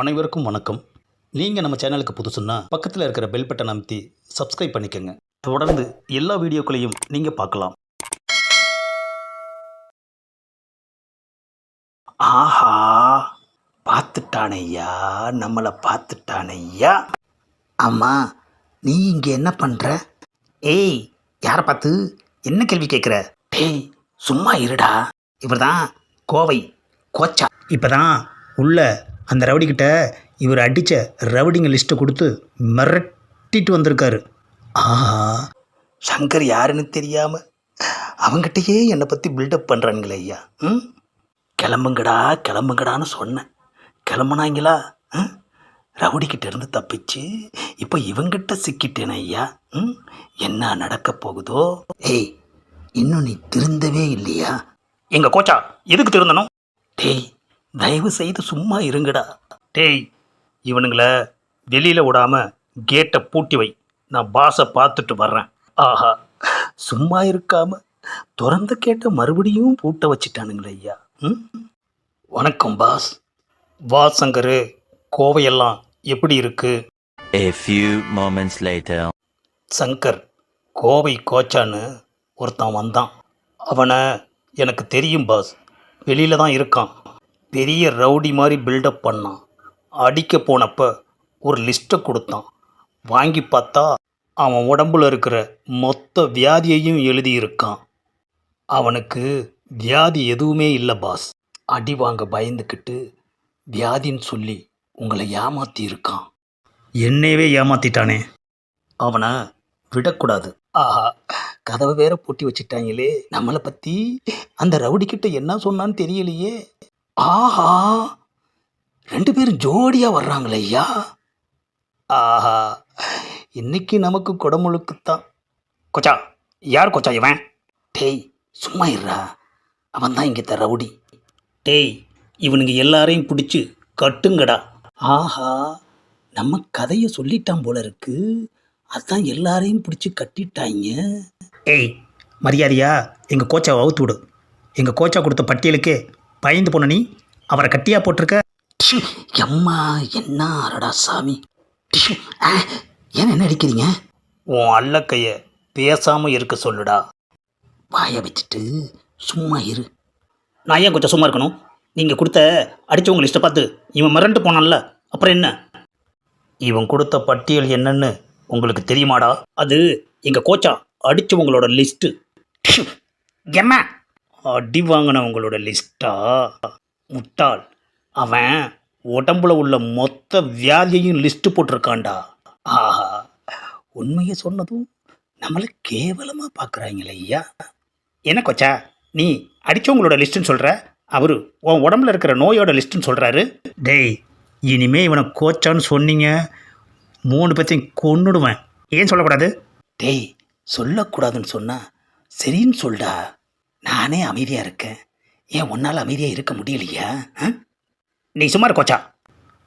அனைவருக்கும் வணக்கம். நீங்கள் நம்ம சேனலுக்கு புதுசுன்னா பக்கத்தில் இருக்கிற பெல் பட்டன் அமைத்தி சப்ஸ்கிரைப் பண்ணிக்கோங்க. தொடர்ந்து எல்லா வீடியோக்களையும் நீங்கள் பார்க்கலாம். ஆஹா பார்த்துட்டானையா நம்மளை பார்த்துட்டானையா அம்மா நீ இங்கே என்ன பண்ணுற ஏய் யாரை பார்த்து? என்ன கேள்வி கேட்குற டேய் சும்மா இருடா. இவர் தான் கோவை கோச்சா. இப்போ தான் உள்ள அந்த ரவுடிக்கிட்ட இவர் அடித்த ரவுடிங்க லிஸ்ட்டை கொடுத்து மிரட்டிட்டு வந்திருக்காரு. ஆஹா சங்கர் யாருன்னு தெரியாமல் அவங்ககிட்டயே என்னை பற்றி பில்டப் பண்ணுறானுங்களே ஐயா. ம்? கிளம்புங்கடா கிளம்புங்கடான்னு சொன்னேன். கிளம்புனாங்களா? ரவுடிக்கிட்ட இருந்து தப்பிச்சு இப்போ இவங்கிட்ட சிக்கிட்டேனே ஐயா. ம்? என்ன நடக்க போகுதோ? ஏய் இன்னும் நீ திருந்தவே இல்லையா? எங்க கோச்சா எதுக்கு திருந்தணும்? டேய் தயவு செய்து சும்மா இருங்கடா. டேய் இவனுங்கள வெளியில் விடாம கேட்டை பூட்டி வை. நான் பாஸை பார்த்துட்டு வர்றேன். ஆஹா சும்மா இருக்காம திறந்த கேட்ட மறுபடியும் பூட்ட வச்சிட்டானுங்களே ஐயா. ம்? வணக்கம் பாஸ் வா சங்கரு கோவையெல்லாம் எப்படி இருக்கு? A few moments later. Shankar Kovai கோச்சான்னு ஒருத்தன் வந்தான். அவனை எனக்கு தெரியும் பாஸ் வெளியில் தான் இருக்கான். பெரிய ரவுடி மாதிரி பில்டப் பண்ணான். அடிக்க போனப்போ ஒரு லிஸ்ட்டை கொடுத்தான். வாங்கி பார்த்தா அவன் உடம்புல இருக்கிற மொத்த வியாதியையும் எழுதியிருக்கான். அவனுக்கு வியாதி எதுவுமே இல்லை பாஸ் அடி வாங்க பயந்துக்கிட்டு வியாதின்னு சொல்லி உங்களை ஏமாத்தி இருக்கான் என்னையவே ஏமாத்திட்டானே. அவனை விடக்கூடாது. ஆஹா கதவை வேற பூட்டி வச்சிட்டாங்களே. நம்மளை பற்றி அந்த ரவுடிக்கிட்ட என்ன சொன்னான்னு தெரியலையே. ஆஹா ரெண்டு பேரும் ஜோடியாக வர்றாங்களே ஐயா. ஆஹா இன்னைக்கு நமக்கு குடமுழுக்குத்தான் கொச்சா யார் கொச்சா இவன்? டேய் சும்மா இருடா. அவன் தான் இங்கே ரவுடி. டேய் இவனுங்க எல்லாரையும் பிடிச்சி கட்டுங்கடா. ஆஹா நம்ம கதையை சொல்லிட்டான் போல இருக்கு. அதான் எல்லாரையும் பிடிச்சி கட்டிட்டாங்க ஏய் மரியாதையா எங்கள் கோச்சாவை அவுத்து விடு. எங்கள் கோச்சா கொடுத்த பட்டியலுக்கே பயந்து போன நீ அவரை கட்டியா போட்டிருக்க? எம்மா என்ன அரடா சாமி. ஏன் என்ன அடிக்கிறீங்க? உன் அல்லக்கைய பேசாமல் இருக்க சொல்லுடா. வாயை வச்சுட்டு சும்மா இரு. நான் ஏன் கொஞ்சம் சும்மா இருக்கணும்? நீங்கள் கொடுத்த அடித்தவங்க லிஸ்ட்டை பார்த்து இவன் மிரண்டு போனான்ல அப்புறம் என்ன? இவன் கொடுத்த பட்டியல் என்னன்னு உங்களுக்கு தெரியுமாடா? அது எங்கள் கோச்சா அடித்தவங்களோட லிஸ்ட்டு. என்ன அடி வாங்கினவங்களோட லிஸ்ட்டா முட்டாள். அவன் உடம்புல உள்ள மொத்த வியாதியையும் லிஸ்ட்டு போட்டிருக்கான்டா. ஆஹா. உண்மையை சொன்னதும் நம்மளை கேவலமாக பார்க்குறாங்களே ஐயா. என்ன கொச்சா? நீ அடித்தவங்களோட லிஸ்ட்டுன்னு சொல்கிற அவரு உன் உடம்புல இருக்கிற நோயோட லிஸ்ட்டுன்னு சொல்கிறாரு டேய் இனிமே இவனை கோச்சான்னு சொன்னீங்க. மூணு பேத்தையும் கொன்னுடுவேன். ஏன் சொல்லக்கூடாது? டேய் சொல்லக்கூடாதுன்னு சொன்னால் சரின்னு சொல்டா. நானே அமைதியாக இருக்கேன். ஏன் உன்னால் அமைதியாக இருக்க முடியலையா? நீ சும்மா கோச்சா.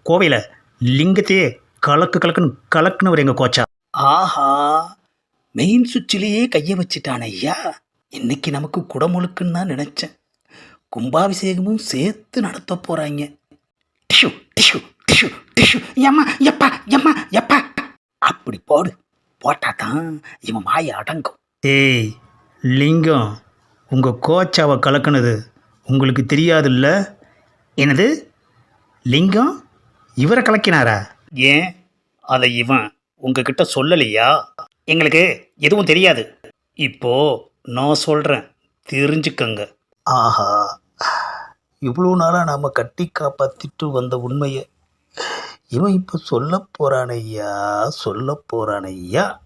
கோவையில் லிங்கத்தையே கலக்கு கலக்குன்னு கலக்குனவர் எங்கள் கோச்சா? ஆஹா மெயின் சுவிட்சிலேயே கையை வச்சிட்டான ஐயா. இன்னைக்கு நமக்கு குடமுழுக்குன்னு தான் நினச்சேன். கும்பாபிஷேகமும் சேர்த்து நடத்த போகிறாங்க டிஷு டிஷு டிஷு டிஷு. எம்மா எப்பா எம்மா எப்பா. அப்படி போடு. போட்டா தான் இவன் மாய அடங்கும். ஏய் லிங்கம். உங்கள் கோச்சாவை கலக்குனது உங்களுக்கு தெரியாதுல்ல? என்னது? லிங்கம்? இவரை கலக்கினாரா? ஏன்? அதை இவன் உங்ககிட்ட சொல்லலையா? எங்களுக்கு எதுவும் தெரியாது. இப்போ நான் சொல்கிறேன் தெரிஞ்சுக்கங்க. ஆஹா. இவ்வளோ நாளாக நாம் கட்டி காப்பாற்றிட்டு வந்த உண்மையை. இவன் இப்போ சொல்ல போகிறானையா சொல்ல போகிறானையா